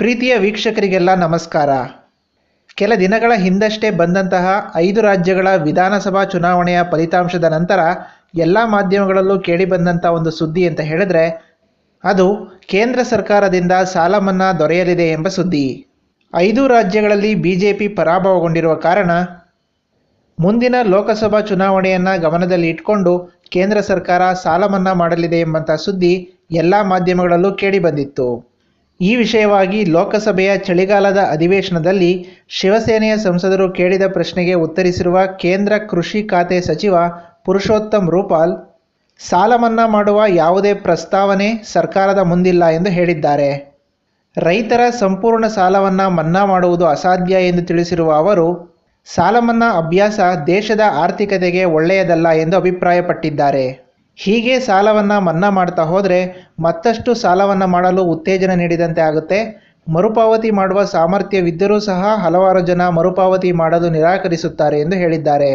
ಪ್ರೀತಿಯ ವೀಕ್ಷಕರಿಗೆಲ್ಲ ನಮಸ್ಕಾರ. ಕೆಲ ದಿನಗಳ ಹಿಂದಷ್ಟೇ ಬಂದಂತಹ ಐದು ರಾಜ್ಯಗಳ ವಿಧಾನಸಭಾ ಚುನಾವಣೆಯ ಫಲಿತಾಂಶದ ನಂತರ ಎಲ್ಲ ಮಾಧ್ಯಮಗಳಲ್ಲೂ ಕೇಳಿಬಂದಂಥ ಒಂದು ಸುದ್ದಿ ಅಂತ ಹೇಳಿದ್ರೆ, ಅದು ಕೇಂದ್ರ ಸರ್ಕಾರದಿಂದ ಸಾಲ ಮನ್ನಾ ದೊರೆಯಲಿದೆ ಎಂಬ ಸುದ್ದಿ. ಐದು ರಾಜ್ಯಗಳಲ್ಲಿ ಬಿ ಜೆ ಪರಾಭವಗೊಂಡಿರುವ ಕಾರಣ ಮುಂದಿನ ಲೋಕಸಭಾ ಚುನಾವಣೆಯನ್ನು ಗಮನದಲ್ಲಿ ಇಟ್ಕೊಂಡು ಕೇಂದ್ರ ಸರ್ಕಾರ ಸಾಲ ಮನ್ನಾ ಮಾಡಲಿದೆ ಎಂಬಂಥ ಸುದ್ದಿ ಎಲ್ಲ ಮಾಧ್ಯಮಗಳಲ್ಲೂ ಕೇಳಿಬಂದಿತ್ತು ಈ ವಿಷಯವಾಗಿ ಲೋಕಸಭೆಯ ಚಳಿಗಾಲದ ಅಧಿವೇಶನದಲ್ಲಿ ಶಿವಸೇನೆಯ ಸಂಸದರು ಕೇಳಿದ ಪ್ರಶ್ನೆಗೆ ಉತ್ತರಿಸಿರುವ ಕೇಂದ್ರ ಕೃಷಿ ಖಾತೆ ಸಚಿವ ಪುರುಷೋತ್ತಮ್ ರೂಪಾಲ್, ಸಾಲ ಮನ್ನಾ ಮಾಡುವ ಯಾವುದೇ ಪ್ರಸ್ತಾವನೆ ಸರ್ಕಾರದ ಮುಂದಿಲ್ಲ ಎಂದು ಹೇಳಿದ್ದಾರೆ. ರೈತರ ಸಂಪೂರ್ಣ ಸಾಲವನ್ನು ಮನ್ನಾ ಮಾಡುವುದು ಅಸಾಧ್ಯ ಎಂದು ತಿಳಿಸಿರುವ ಅವರು ಸಾಲಮನ್ನಾ ಅಭ್ಯಾಸ ದೇಶದ ಆರ್ಥಿಕತೆಗೆ ಒಳ್ಳೆಯದಲ್ಲ ಎಂದು ಅಭಿಪ್ರಾಯಪಟ್ಟಿದ್ದಾರೆ. ಹೀಗೆ ಸಾಲವನ್ನು ಮನ್ನಾ ಮಾಡ್ತಾ ಹೋದರೆ ಮತ್ತಷ್ಟು ಸಾಲವನ್ನು ಮಾಡಲು ಉತ್ತೇಜನ ನೀಡಿದಂತೆ ಆಗುತ್ತೆ. ಮರುಪಾವತಿ ಮಾಡುವ ಸಾಮರ್ಥ್ಯವಿದ್ದರೂ ಸಹ ಹಲವಾರು ಜನ ಮರುಪಾವತಿ ಮಾಡಲು ನಿರಾಕರಿಸುತ್ತಾರೆ ಎಂದು ಹೇಳಿದ್ದಾರೆ.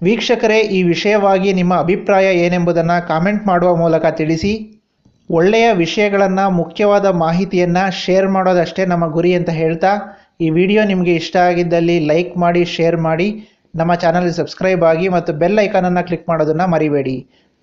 ವೀಕ್ಷಕರೇ, ಈ ವಿಷಯವಾಗಿ ನಿಮ್ಮ ಅಭಿಪ್ರಾಯ ಏನೆಂಬುದನ್ನು ಕಾಮೆಂಟ್ ಮಾಡುವ ಮೂಲಕ ತಿಳಿಸಿ. ಒಳ್ಳೆಯ ವಿಷಯಗಳನ್ನು, ಮುಖ್ಯವಾದ ಮಾಹಿತಿಯನ್ನು ಶೇರ್ ಮಾಡೋದಷ್ಟೇ ನಮ್ಮ ಗುರಿ ಅಂತ ಹೇಳ್ತಾ, ಈ ವಿಡಿಯೋ ನಿಮಗೆ ಇಷ್ಟ ಆಗಿದ್ದಲ್ಲಿ ಲೈಕ್ ಮಾಡಿ, ಶೇರ್ ಮಾಡಿ. ನಮ್ಮ ಚಾನಲ್ಗೆ ಸಬ್ಸ್ಕ್ರೈಬ್ ಆಗಿ ಮತ್ತು ಬೆಲ್ ಐಕಾನನ್ನು ಕ್ಲಿಕ್ ಮಾಡೋದನ್ನು ಮರಿಬೇಡಿ.